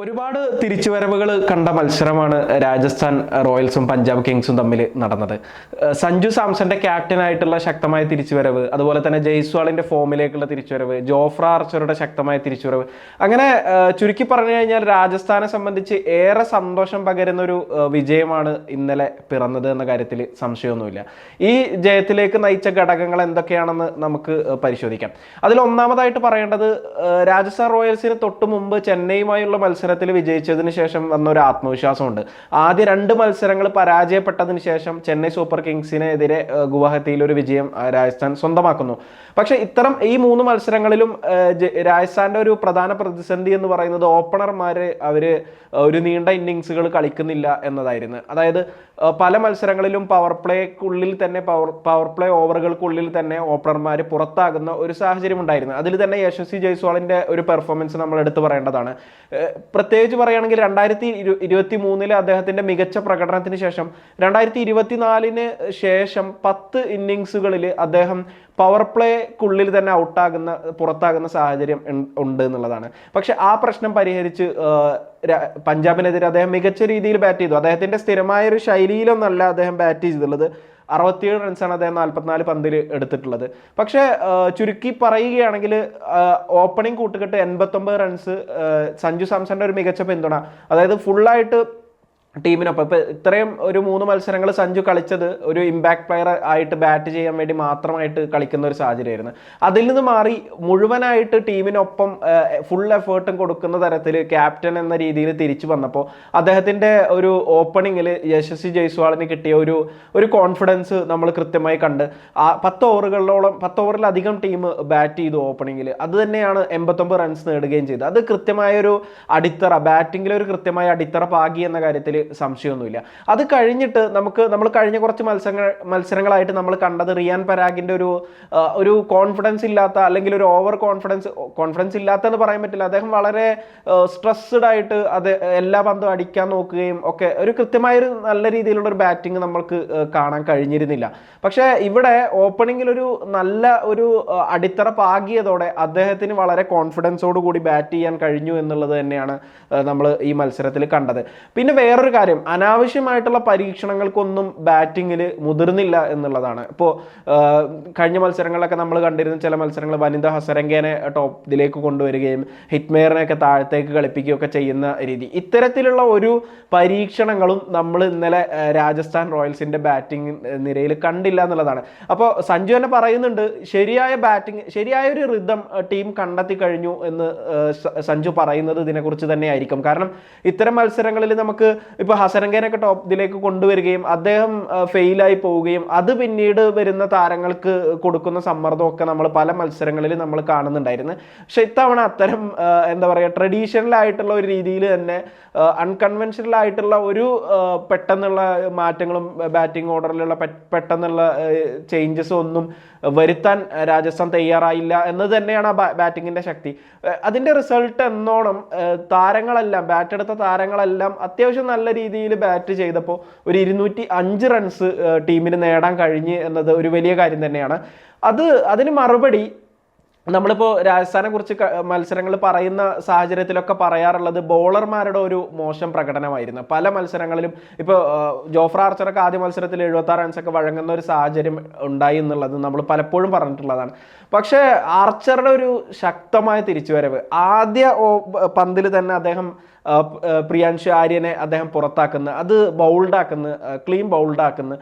ഒരുപാട് തിരിച്ചുവരവുകൾ കണ്ട മത്സരമാണ് രാജസ്ഥാൻ റോയൽസും പഞ്ചാബ് കിങ്സും തമ്മിൽ നടന്നത്. സഞ്ജു സാംസന്റെ ക്യാപ്റ്റനായിട്ടുള്ള ശക്തമായ തിരിച്ചുവരവ് അതുപോലെ തന്നെ ജയ്സ്വാളിന്റെ ഫോമിലേക്കുള്ള തിരിച്ചുവരവ് ജോഫ്ര ആർച്ചറുടെ ശക്തമായ തിരിച്ചുവരവ്. അങ്ങനെ ചുരുക്കി പറഞ്ഞു കഴിഞ്ഞാൽ രാജസ്ഥാനെ സംബന്ധിച്ച് ഏറെ സന്തോഷം പകരുന്ന ഒരു വിജയമാണ് ഇന്നലെ പിറന്നത് എന്ന കാര്യത്തിൽ സംശയമൊന്നുമില്ല. ഈ ജയത്തിലേക്ക് നയിച്ച ഘടകങ്ങൾ എന്തൊക്കെയാണെന്ന് നമുക്ക് പരിശോധിക്കാം. അതിൽ ഒന്നാമതായിട്ട് പറയേണ്ടത് രാജസ്ഥാൻ റോയൽസിന് തൊട്ട് മുമ്പ് ചെന്നൈയുമായുള്ള മത്സരത്തിൽ വിജയിച്ചതിന് ശേഷം വന്ന ഒരു ആത്മവിശ്വാസമുണ്ട്. ആദ്യ രണ്ട് മത്സരങ്ങൾ പരാജയപ്പെട്ടതിന് ശേഷം ചെന്നൈ സൂപ്പർ കിങ്സിനെതിരെ ഗുവാഹത്തിയിൽ ഒരു വിജയം രാജസ്ഥാൻ സ്വന്തമാക്കുന്നു. പക്ഷെ ഇത്തരം ഈ മൂന്ന് മത്സരങ്ങളിലും രാജസ്ഥാന്റെ ഒരു പ്രധാന പ്രതിസന്ധി എന്ന് പറയുന്നത് ഓപ്പണർമാര് അവർ ഒരു നീണ്ട ഇന്നിങ്സുകൾ കളിക്കുന്നില്ല എന്നതായിരുന്നു. അതായത് പല മത്സരങ്ങളിലും പവർ പ്ലേക്കുള്ളിൽ തന്നെ പവർ പവർ പ്ലേ ഓവറുകൾക്കുള്ളിൽ തന്നെ ഓപ്പണർമാർ പുറത്താകുന്ന ഒരു സാഹചര്യം ഉണ്ടായിരുന്നു. അതിൽ തന്നെ യശസ്വി ജയ്സ്വാളിന്റെ ഒരു പെർഫോമൻസ് നമ്മൾ എടുത്തു പറയേണ്ടതാണ് പ്രത്യേകിച്ച് പറയുകയാണെങ്കിൽ രണ്ടായിരത്തി ഇരു ഇരുപത്തി മൂന്നിലെ അദ്ദേഹത്തിന്റെ മികച്ച പ്രകടനത്തിന് ശേഷം രണ്ടായിരത്തി ഇരുപത്തിനാലിന് ശേഷം പത്ത് ഇന്നിങ്സുകളിൽ അദ്ദേഹം പവർ പ്ലേക്കുള്ളിൽ തന്നെ ഔട്ടാകുന്ന പുറത്താകുന്ന സാഹചര്യം ഉണ്ട് എന്നുള്ളതാണ്. പക്ഷെ ആ പ്രശ്നം പരിഹരിച്ച് പഞ്ചാബിനെതിരെ അദ്ദേഹം മികച്ച രീതിയിൽ ബാറ്റ് ചെയ്തു. അദ്ദേഹത്തിന്റെ സ്ഥിരമായ ഒരു ശൈലിയിലൊന്നല്ല അദ്ദേഹം ബാറ്റ് ചെയ്തിട്ടുള്ളത് അറുപത്തിയേഴ് റൺസാണ് അദ്ദേഹം നാൽപ്പത്തിനാല് പന്തിൽ എടുത്തിട്ടുള്ളത്. പക്ഷേ ചുരുക്കി പറയുകയാണെങ്കിൽ ഓപ്പണിംഗ് കൂട്ടുകെട്ട് എൺപത്തൊമ്പത് റൺസ് സഞ്ജു സാംസന്റെ ഒരു മികച്ച പിന്തുണ. അതായത് ഫുള്ളായിട്ട് ടീമിനൊപ്പം. ഇപ്പോൾ ഇത്രയും ഒരു മൂന്ന് മത്സരങ്ങൾ സഞ്ജു കളിച്ചത് ഒരു ഇമ്പാക്ട് പ്ലെയർ ആയിട്ട് ബാറ്റ് ചെയ്യാൻ വേണ്ടി മാത്രമായിട്ട് കളിക്കുന്ന ഒരു സാഹചര്യമായിരുന്നു. അതിൽ നിന്ന് മാറി മുഴുവനായിട്ട് ടീമിനൊപ്പം ഫുൾ എഫേർട്ടും കൊടുക്കുന്ന തരത്തിൽ ക്യാപ്റ്റൻ എന്ന രീതിയിൽ തിരിച്ചു വന്നപ്പോൾ അദ്ദേഹത്തിന്റെ ഒരു ഓപ്പണിങ്ങിൽ യശസ്വി ജയ്സ്വാളിന് കിട്ടിയ ഒരു ഒരു കോൺഫിഡൻസ് നമ്മൾ കൃത്യമായി കണ്ട്. ആ പത്ത് ഓവറുകളിലോളം പത്ത് ഓവറിലധികം ടീം ബാറ്റ് ചെയ്തു ഓപ്പണിങ്ങിൽ അത് തന്നെയാണ് എൺപത്തൊമ്പത് റൺസ് നേടുകയും ചെയ്തത്. അത് കൃത്യമായൊരു അടിത്തറ ബാറ്റിങ്ങിലൊരു കൃത്യമായ അടിത്തറ പാകി എന്ന കാര്യത്തിൽ സംശയമൊന്നുമില്ല. അത് കഴിഞ്ഞിട്ട് നമുക്ക് നമ്മൾ കഴിഞ്ഞ കുറച്ച് മത്സരങ്ങൾ മത്സരങ്ങളായിട്ട് നമ്മൾ കണ്ടത് റിയാൻ പരാഗിന്റെ ഒരു ഒരു കോൺഫിഡൻസ് ഇല്ലാത്ത അല്ലെങ്കിൽ ഒരു ഓവർ കോൺഫിഡൻസ് കോൺഫിഡൻസ് ഇല്ലാത്തെന്ന് പറയാൻ പറ്റില്ല. അദ്ദേഹം വളരെ സ്ട്രെസ്ഡ് ആയിട്ട് അത് എല്ലാ പന്തും അടിക്കാൻ നോക്കുകയും ഒക്കെ ഒരു കൃത്യമായ ഒരു നല്ല രീതിയിലുള്ള ഒരു ബാറ്റിംഗ് നമ്മൾക്ക് കാണാൻ കഴിഞ്ഞിരുന്നില്ല. പക്ഷേ ഇവിടെ ഓപ്പണിങ്ങിൽ ഒരു നല്ല ഒരു അടിത്തറ പാകിയതോടെ അദ്ദേഹത്തിന് വളരെ കോൺഫിഡൻസോട് കൂടി ബാറ്റ് ചെയ്യാൻ കഴിഞ്ഞു എന്നുള്ളത് തന്നെയാണ് നമ്മൾ ഈ മത്സരത്തിൽ കണ്ടത്. പിന്നെ വേറൊരു കാര്യം അനാവശ്യമായിട്ടുള്ള പരീക്ഷണങ്ങൾക്കൊന്നും ബാറ്റിങ്ങിൽ മുതിർന്നില്ല എന്നുള്ളതാണ്. ഇപ്പോൾ കഴിഞ്ഞ മത്സരങ്ങളിലൊക്കെ നമ്മൾ കണ്ടിരുന്ന ചില മത്സരങ്ങൾ വനിത ഹസരംഗേനെ ടോപ്പ് ഇതിലേക്ക് കൊണ്ടുവരികയും ഹിറ്റ്മെയറിനെയൊക്കെ താഴത്തേക്ക് കളിപ്പിക്കുകയൊക്കെ ചെയ്യുന്ന രീതി. ഇത്തരത്തിലുള്ള ഒരു പരീക്ഷണങ്ങളും നമ്മൾ ഇന്നലെ രാജസ്ഥാൻ റോയൽസിന്റെ ബാറ്റിംഗ് നിരയിൽ കണ്ടില്ല എന്നുള്ളതാണ്. അപ്പോൾ സഞ്ജു തന്നെ പറയുന്നുണ്ട് ശരിയായ ബാറ്റിംഗ് ശരിയായ ഒരു റിതം ടീം കണ്ടെത്തി കഴിഞ്ഞു എന്ന് സഞ്ജു പറയുന്നത് ഇതിനെക്കുറിച്ച് തന്നെയായിരിക്കും. കാരണം ഇത്തരം മത്സരങ്ങളിൽ നമുക്ക് ഇപ്പോൾ ഹസരങ്കേനൊക്കെ ടോപ്പ് ഇതിലേക്ക് കൊണ്ടുവരികയും അദ്ദേഹം ഫെയിലായി പോവുകയും അത് പിന്നീട് വരുന്ന താരങ്ങൾക്ക് കൊടുക്കുന്ന സമ്മർദ്ദമൊക്കെ നമ്മൾ പല മത്സരങ്ങളിൽ നമ്മൾ കാണുന്നുണ്ടായിരുന്നു. പക്ഷെ ഇത്തവണ അത്തരം എന്താ പറയുക ട്രഡീഷണൽ ആയിട്ടുള്ള ഒരു രീതിയിൽ തന്നെ അൺകൺവെൻഷണൽ ആയിട്ടുള്ള ഒരു പെട്ടെന്നുള്ള മാറ്റങ്ങളും ബാറ്റിംഗ് ഓർഡറിലുള്ള പെട്ടെന്നുള്ള ചേഞ്ചസും ഒന്നും വരുത്താൻ രാജസ്ഥാൻ തയ്യാറായില്ല എന്ന് തന്നെയാണ് ആ ബാറ്റിങ്ങിന്റെ ശക്തി. അതിന്റെ റിസൾട്ട് എന്നോണം താരങ്ങളെല്ലാം ബാറ്റ് എടുത്ത താരങ്ങളെല്ലാം അത്യാവശ്യം നല്ല രീതിയിൽ ബാറ്റ് ചെയ്തപ്പോൾ ഒരു ഇരുന്നൂറ്റി അഞ്ച് റൺസ് ടീമിന് നേടാൻ കഴിഞ്ഞ് എന്നത് ഒരു വലിയ കാര്യം തന്നെയാണ്. അത് അതിന് മറുപടി നമ്മളിപ്പോൾ രാജസ്ഥാനെ കുറിച്ച് മത്സരങ്ങൾ പറയുന്ന സാഹചര്യത്തിലൊക്കെ പറയാറുള്ളത് ബോളർമാരുടെ ഒരു മോശം പ്രകടനമായിരുന്നു. പല മത്സരങ്ങളിലും ഇപ്പോൾ ജോഫ്ര ആർച്ചറൊക്കെ ആദ്യ മത്സരത്തിൽ എഴുപത്താറ് റൺസൊക്കെ വഴങ്ങുന്ന ഒരു സാഹചര്യം ഉണ്ടായി എന്നുള്ളത് നമ്മൾ പലപ്പോഴും പറഞ്ഞിട്ടുള്ളതാണ്. പക്ഷേ ആർച്ചറുടെ ഒരു ശക്തമായ തിരിച്ചുവരവ് ആദ്യ പന്തിൽ തന്നെ അദ്ദേഹം പ്രിയാൻഷു ആര്യനെ അദ്ദേഹം പുറത്താക്കുന്നു. അത് ബൗൾഡാക്കുന്നു ക്ലീൻ ബൗൾഡാക്കുന്ന.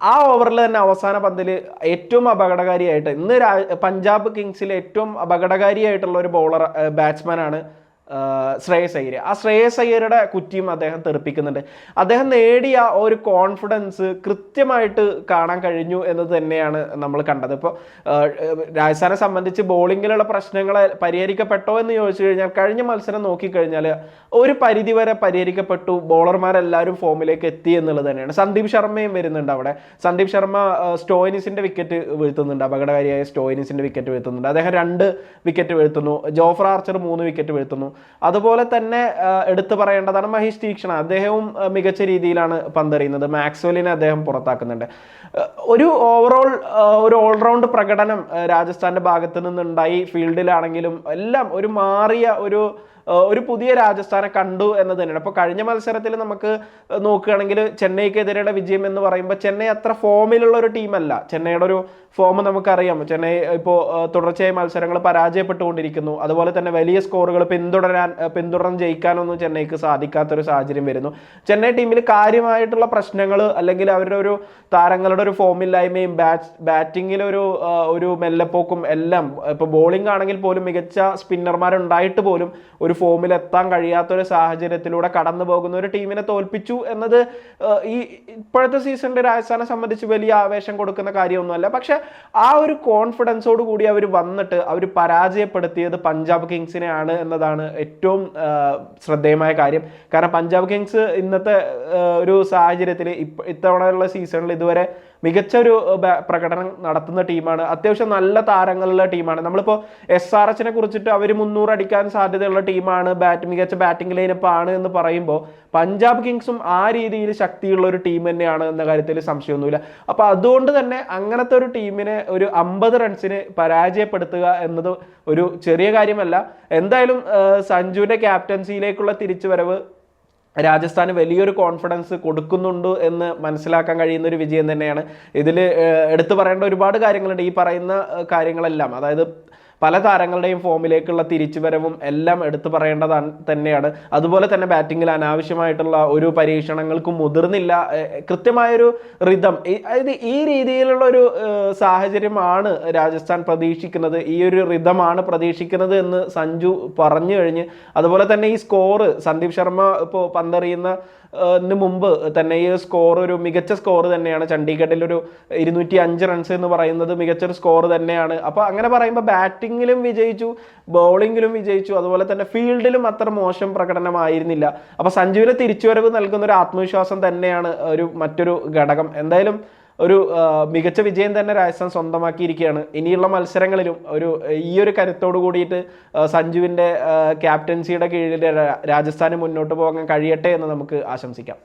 ആ ഓവറിൽ തന്നെ അവസാന പന്തിൽ ഏറ്റവും അപകടകാരിയായിട്ട് ഇന്ന് പഞ്ചാബ് കിങ്സിലെ ഏറ്റവും അപകടകാരിയായിട്ടുള്ള ഒരു ബോളർ ബാറ്റ്സ്മാനാണ് ശ്രേയസ് അയ്യർ ആ ശ്രേയസ് അയ്യരുടെ കുറ്റിയും അദ്ദേഹം തെറിപ്പിക്കുന്നുണ്ട്. അദ്ദേഹം നേടിയ ഒരു കോൺഫിഡൻസ് കൃത്യമായിട്ട് കാണാൻ കഴിഞ്ഞു എന്ന് തന്നെയാണ് നമ്മൾ കണ്ടത്. ഇപ്പോൾ രാജസ്ഥാനെ സംബന്ധിച്ച് ബോളിങ്ങിലുള്ള പ്രശ്നങ്ങൾ പരിഹരിക്കപ്പെട്ടോ എന്ന് ചോദിച്ചു കഴിഞ്ഞാൽ കഴിഞ്ഞ മത്സരം നോക്കിക്കഴിഞ്ഞാൽ ഒരു പരിധിവരെ പരിഹരിക്കപ്പെട്ടു. ബോളർമാരെല്ലാവരും ഫോമിലേക്ക് എത്തി എന്നുള്ളത് തന്നെയാണ്. സന്ദീപ് ശർമ്മയും വരുന്നുണ്ട് അവിടെ. സന്ദീപ് ശർമ്മ സ്റ്റോയിനിസിന്റെ വിക്കറ്റ് വീഴ്ത്തുന്നുണ്ട്. അപകടകാരിയായ സ്റ്റോയിനിസിന്റെ വിക്കറ്റ് വീഴ്ത്തുന്നുണ്ട്. അദ്ദേഹം രണ്ട് വിക്കറ്റ് വീഴ്ത്തുന്നു. ജോഫർ ആർച്ചർ മൂന്ന് വിക്കറ്റ് വീഴ്ത്തുന്നു. അതുപോലെ തന്നെ എടുത്തു പറയേണ്ടതാണ് മഹേഷ് തീക്ഷണ. അദ്ദേഹവും മികച്ച രീതിയിലാണ് പന്തെറിയുന്നത്. മാക്സ്വെലിനെ അദ്ദേഹം പുറത്താക്കുന്നുണ്ട്. ഒരു ഓവറോൾ ഒരു ഓൾറൗണ്ട് പ്രകടനം രാജസ്ഥാന്റെ ഭാഗത്ത് നിന്നുണ്ടായി. ഫീൽഡിലാണെങ്കിലും എല്ലാം ഒരു മാറിയ ഒരു ഒരു പുതിയ രാജസ്ഥാനെ കണ്ടു എന്ന് തന്നെയാണ് അപ്പോൾ കഴിഞ്ഞ മത്സരത്തിൽ നമുക്ക് നോക്കുകയാണെങ്കിൽ ചെന്നൈക്കെതിരെയുള്ള വിജയം എന്ന് പറയുമ്പോൾ ചെന്നൈ അത്ര ഫോമിലുള്ള ഒരു ടീമല്ല. ചെന്നൈയുടെ ഒരു ഫോം നമുക്കറിയാം. ചെന്നൈ ഇപ്പോൾ തുടർച്ചയായി മത്സരങ്ങൾ പരാജയപ്പെട്ടുകൊണ്ടിരിക്കുന്നു. അതുപോലെ തന്നെ വലിയ സ്കോറുകൾ പിന്തുടരാൻ പിന്തുടർന്ന് ജയിക്കാനൊന്നും ചെന്നൈക്ക് സാധിക്കാത്തൊരു സാഹചര്യം വരുന്നു. ചെന്നൈ ടീമിൽ കാര്യമായിട്ടുള്ള പ്രശ്നങ്ങൾ അല്ലെങ്കിൽ അവരുടെ ഒരു താരങ്ങളുടെ ഒരു ഫോമില്ലായ്മയും ബാറ്റ് ബാറ്റിങ്ങിലൊരു ഒരു മെല്ലപ്പോക്കും എല്ലാം ഇപ്പോൾ ബോളിംഗ് ആണെങ്കിൽ പോലും മികച്ച സ്പിന്നർമാരുണ്ടായിട്ട് പോലും ഒരു ഫോമിൽ എത്താൻ കഴിയാത്ത ഒരു സാഹചര്യത്തിലൂടെ കടന്നു പോകുന്ന ഒരു ടീമിനെ തോൽപ്പിച്ചു എന്നത് ഈ ഇപ്പോഴത്തെ സീസണിൽ രാജസ്ഥാനെ സംബന്ധിച്ച് വലിയ ആവേശം കൊടുക്കുന്ന കാര്യമൊന്നുമല്ല. പക്ഷെ ആ ഒരു കോൺഫിഡൻസോട് കൂടി അവർ വന്നിട്ട് അവർ പരാജയപ്പെടുത്തിയത് പഞ്ചാബ് കിങ്സിനെയാണ് എന്നതാണ് ഏറ്റവും ശ്രദ്ധേയമായ കാര്യം. കാരണം പഞ്ചാബ് കിങ്സ് ഇന്നത്തെ ഒരു സാഹചര്യത്തിൽ ഇത്തവണയുള്ള സീസണിൽ ഇതുവരെ മികച്ച ഒരു പ്രകടനം നടത്തുന്ന ടീമാണ്. അത്യാവശ്യം നല്ല താരങ്ങളുള്ള ടീമാണ്. നമ്മളിപ്പോൾ എസ് ആർ എച്ചിനെ കുറിച്ചിട്ട് അവർ മുന്നൂറ് അടിക്കാൻ സാധ്യതയുള്ള ടീമാണ്. ബാറ്റ് മികച്ച ബാറ്റിംഗ് ലൈനപ്പ് ആണ് എന്ന് പറയുമ്പോൾ പഞ്ചാബ് കിങ്സും ആ രീതിയിൽ ശക്തിയുള്ള ഒരു ടീം തന്നെയാണ് എന്ന കാര്യത്തിൽ സംശയമൊന്നുമില്ല. അപ്പോൾ അതുകൊണ്ട് തന്നെ അങ്ങനത്തെ ഒരു ടീമിനെ ഒരു അമ്പത് റൺസിന് പരാജയപ്പെടുത്തുക എന്നത് ഒരു ചെറിയ കാര്യമല്ല. എന്തായാലും സഞ്ജുവിന്റെ ക്യാപ്റ്റൻസിയിലേക്കുള്ള തിരിച്ചുവരവ് രാജസ്ഥാന് വലിയൊരു കോൺഫിഡൻസ് കൊടുക്കുന്നുണ്ട് എന്ന് മനസ്സിലാക്കാൻ കഴിയുന്ന ഒരു വിജയം തന്നെയാണ്. ഇതിൽ എടുത്തു പറയേണ്ട ഒരുപാട് കാര്യങ്ങളുണ്ട്. ഈ പറയുന്ന കാര്യങ്ങളെല്ലാം അതായത് പല താരങ്ങളുടെയും ഫോമിലേക്കുള്ള തിരിച്ചുവരവും എല്ലാം എടുത്തു പറയേണ്ടതാണ് തന്നെയാണ്. അതുപോലെ തന്നെ ബാറ്റിങ്ങിൽ അനാവശ്യമായിട്ടുള്ള ഒരു പരീക്ഷണങ്ങൾക്ക് മുതിർന്നില്ല കൃത്യമായൊരു റിതം അതായത് ഈ രീതിയിലുള്ള ഒരു സാഹചര്യമാണ് രാജസ്ഥാൻ പ്രതീക്ഷിക്കുന്നത്. ഈ ഒരു റിതമാണ് പ്രതീക്ഷിക്കുന്നത് എന്ന് സഞ്ജു പറഞ്ഞു കഴിഞ്ഞ് അതുപോലെ തന്നെ ഈ സ്കോറ് സന്ദീപ് ശർമ്മ ഇപ്പോൾ പന്തെറിയുന്ന മുമ്പ് തന്നെ ഈ സ്കോർ ഒരു മികച്ച സ്കോർ തന്നെയാണ്. ചണ്ഡീഗഡിൽ ഒരു ഇരുന്നൂറ്റി അഞ്ച് റൺസ് എന്ന് പറയുന്നത് മികച്ചൊരു സ്കോർ തന്നെയാണ്. അപ്പോൾ അങ്ങനെ പറയുമ്പോൾ ബാറ്റിങ്ങിലും വിജയിച്ചു ബൗളിങ്ങിലും വിജയിച്ചു അതുപോലെ തന്നെ ഫീൽഡിലും അത്ര മോശം പ്രകടനമായിരുന്നില്ല. അപ്പോൾ സഞ്ജുവിന് തിരിച്ചുവരവ് നൽകുന്ന ഒരു ആത്മവിശ്വാസം തന്നെയാണ് ഒരു മറ്റൊരു ഘടകം. എന്തായാലും ഒരു മികച്ച വിജയം തന്നെ രാജസ്ഥാൻ സ്വന്തമാക്കിയിരിക്കുകയാണ്. ഇനിയുള്ള മത്സരങ്ങളിലും ഒരു ഈ ഒരു കരുത്തോട് കൂടിയിട്ട് സഞ്ജുവിന്റെ ക്യാപ്റ്റൻസിയുടെ കീഴിൽ രാജസ്ഥാന് മുന്നോട്ട് പോകാൻ കഴിയട്ടെ എന്ന് നമുക്ക് ആശംസിക്കാം.